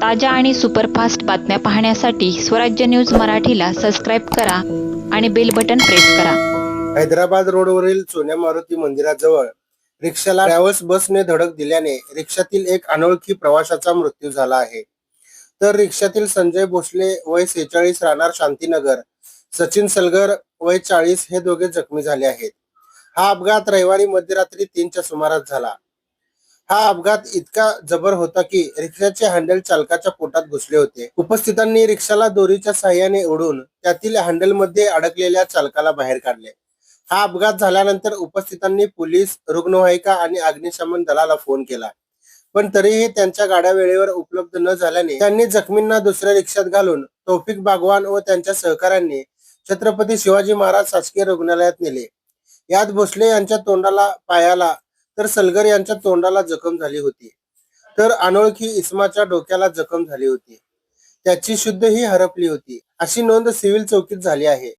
ताज्या आणि सुपरफास्ट बातम्या पाहण्यासाठी स्वराज्य न्यूज मराठीला सबस्क्राईब करा आणि बेल बटन प्रेस करा. हैदराबाद रोडवरील सोन्या मारुती मंदिराजवळ रिक्षाला ट्रॅव्हल्स बसने धडक दिल्याने रिक्षातील एक अनोळखी प्रवाशाचा मृत्यू झाला आहे. तर रिक्षातील संजय भोसले वय सेहेचाळीस राहणार शांतीनगर सचिन सलगर वय चाळीस हे दोघे जखमी झाले आहेत. हा अपघात रविवारी मध्यरात्री तीनच्या सुमारास झाला. हा अपघात इतका जबर होता की रिक्षाचे हँडल चालकाच्या पोटात घुसले होते. उपस्थितांनी रिक्षाला दोरीच्या सहाय्याने ओढून त्यातील हँडलमध्ये अडकलेल्या चालकाला बाहेर काढले. हा अपघात झाल्यानंतर उपस्थितांनी पोलीस रुग्णवाहिका आणि अग्निशमन दलाला फोन केला. पण तरीही त्यांच्या गाड्या वेळेवर उपलब्ध न झाल्याने त्यांनी जखमींना दुसऱ्या रिक्षात घालून तौफिक बागवान व त्यांच्या सहकाऱ्यांनी छत्रपती शिवाजी महाराज शासकीय रुग्णालयात नेले. यात भोसले यांच्या तोंडाला पायाला तर सलगर यांच्या तोंडाला जखम झाली होती. तर अनोळखी इस्माच्या डोक्याला जखम झाली होती. त्याची शुद्ध ही हरपली होती. अशी नोंद सिव्हिल चौकीत झाली आहे.